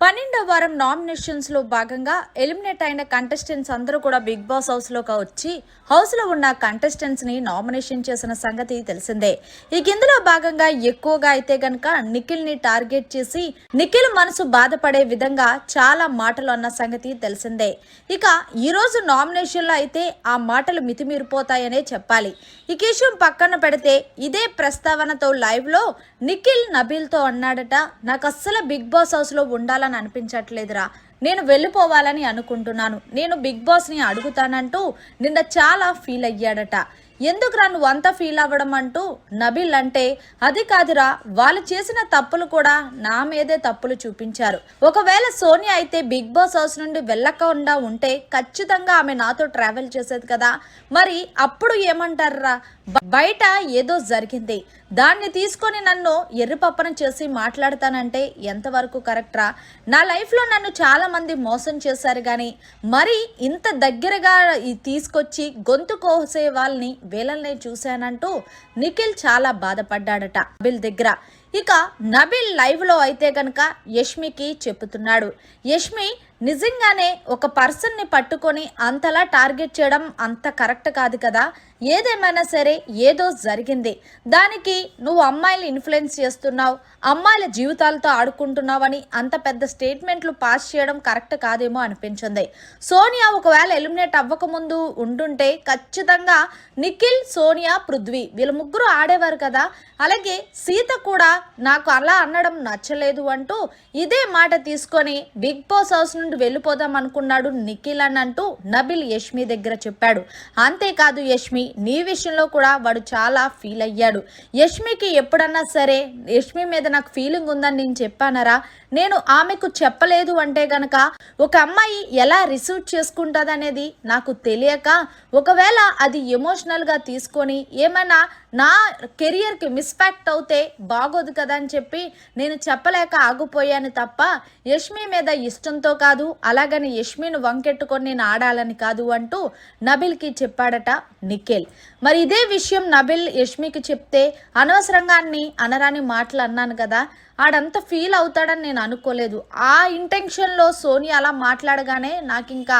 పన్నెండో వారం నామినేషన్స్లో భాగంగా ఎలిమినేట్ అయిన కంటెస్టెంట్స్ అందరూ కూడా బిగ్ బాస్ హౌస్లోకి వచ్చి హౌస్లో ఉన్న కంటెస్టెంట్స్ని నామినేషన్ చేసిన సంగతి తెలిసిందే. ఈ కిందలో భాగంగా ఎక్కువగా అయితే గనక నిఖిల్ని టార్గెట్ చేసి నిఖిల్ మనసు బాధపడే విధంగా చాలా మాటలు అన్న సంగతి తెలిసిందే. ఇక ఈ రోజు నామినేషన్లో అయితే ఆ మాటలు మితిమీరిపోతాయనే చెప్పాలి. ఈ విషయం పక్కన పెడితే ఇదే ప్రస్తావనతో లైవ్లో నిఖిల్ నబీల్తో అన్నాడట నాకు అస్సలు బిగ్ బాస్ హౌస్లో ఉండాలని అనిపించట్లేదురా. నేను వెళ్ళిపోవాలని అనుకుంటున్నాను. నేను బిగ్ బాస్ని అడుగుతానంటూ నిన్న చాలా ఫీల్ అయ్యాడట. ఎందుకురా నువ్వు వంత ఫీల్ అవ్వడం అంటూ నబిల్ అంటే అది కాదురా వాళ్ళు చేసిన తప్పులు కూడా నా మీదే తప్పులు చూపించారు. ఒకవేళ సోనియా అయితే బిగ్ బాస్ హౌస్ నుండి వెళ్ళకుండా ఉంటే ఖచ్చితంగా ఆమె నాతో ట్రావెల్ చేసేది కదా. మరి అప్పుడు ఏమంటారా బయట ఏదో జరిగింది. దాన్ని తీసుకొని నన్ను ఎర్రిపప్పన చేసి మాట్లాడతానంటే ఎంతవరకు కరెక్ట్రా? నా లైఫ్లో నన్ను చాలా మంది మోసం చేశారు కానీ మరి ఇంత దగ్గరగా తీసుకొచ్చి గొంతు కోసే వాళ్ళని వేలల్ని చూశానంటూ నిఖిల్ చాలా బాధపడ్డాడట. బిల్ దగ్గర ఇక నబిల్ లైవ్లో అయితే గనక యష్మికి చెప్తున్నాడు యష్మి నిజంగానే ఒక పర్సన్ని పట్టుకొని అంతలా టార్గెట్ చేయడం అంత కరెక్ట్ కాదు కదా? ఏదేమైనా సరే ఏదో జరిగింది. దానికి నువ్వు అమ్మాయిలు ఇన్ఫ్లుయెన్స్ చేస్తున్నావు అమ్మాయిల జీవితాలతో ఆడుకుంటున్నావని అంత పెద్ద స్టేట్మెంట్లు పాస్ చేయడం కరెక్ట్ కాదేమో అనిపించింది. సోనియా ఒకవేళ ఎలిమినేట్ అవ్వకముందు ఉండుంటే ఖచ్చితంగా నిఖిల్ సోనియా పృథ్వీ వీళ్ళ ముగ్గురు ఆడేవారు కదా? అలాగే సీత కూడా నాకు అలా అనడం నచ్చలేదు అంటూ ఇదే మాట తీసుకొని బిగ్ బాస్ హౌస్ నుండి వెళ్ళిపోదాం అనుకున్నాడు నిఖిల్ అని అంటూ నబిల్ యష్మి దగ్గర చెప్పాడు. అంతేకాదు యష్మి నీ విషయంలో కూడా వాడు చాలా ఫీల్ అయ్యాడు. యష్మికి ఎప్పుడన్నా సరే యష్మి మీద నాకు ఫీలింగ్ ఉందని నేను చెప్పానరా? నేను ఆమెకు చెప్పలేదు అంటే గనక ఒక అమ్మాయి ఎలా రిసీవ్ చేసుకుంటుంది అనేది నాకు తెలియక ఒకవేళ అది ఎమోషనల్గా తీసుకొని ఏమైనా నా కెరియర్కి మిస్పాక్ట్ అవుతే బాగోదు కదా అని చెప్పి నేను చెప్పలేక ఆగిపోయాను తప్ప యష్మి మీద ఇష్టంతో కాదు అలాగని యష్మిని వంకెట్టుకొని నేను ఆడాలని కాదు అంటూ నబిల్కి చెప్పాడట నిఖిల్. మరి ఇదే విషయం నబిల్ యష్మికి చెప్తే అనవసరంగా అన్ని అనరాని మాటలు అన్నాను కదా ఆడంత ఫీల్ అవుతాడని నేను అనుకోలేదు. ఆ ఇంటెన్షన్లో సోని అలా మాట్లాడగానే నాకు ఇంకా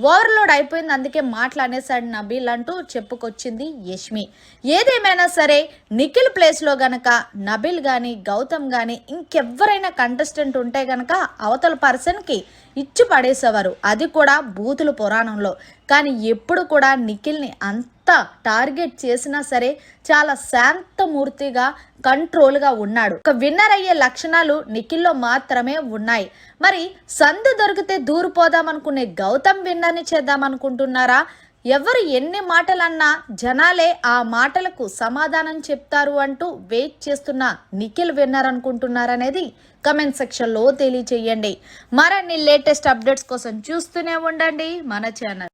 ఓవర్లోడ్ అయిపోయింది అందుకే మాట్లాడేశాడు నబీల్ అంటూ చెప్పుకొచ్చింది యష్మి. ఏదేమైనా సరే నిఖిల్ ప్లేస్లో గనక నబీల్ కానీ గౌతమ్ కానీ ఇంకెవ్వరైనా కంటెస్టెంట్ ఉంటే గనక అవతల పర్సన్కి ఇచ్చి పడేసేవారు. అది కూడా బూతులు పురాణంలో. కానీ ఎప్పుడు కూడా నిఖిల్ని అంత టార్గెట్ చేసినా సరే చాలా శాంతమూర్తిగా కంట్రోల్గా ఉన్నాడు. ఒక విన్నర్ అయ్యే లక్షణాలు నిఖిల్లో మాత్రమే ఉన్నాయి. మరి సందు దొరికితే దూరిపోదామనుకునే గౌతమ్ విన్నర్ని చేద్దామనుకుంటున్నారా? ఎవరు ఎన్ని మాటలన్నా జనాలే ఆ మాటలకు సమాధానం చెప్తారు అంటూ వెయిట్ చేస్తున్న నిఖిల్ విన్నర్ అనుకుంటున్నారనేది కమెంట్ సెక్షన్లో తెలియచేయండి. మరిన్ని లేటెస్ట్ అప్డేట్స్ కోసం చూస్తూనే ఉండండి మన ఛానల్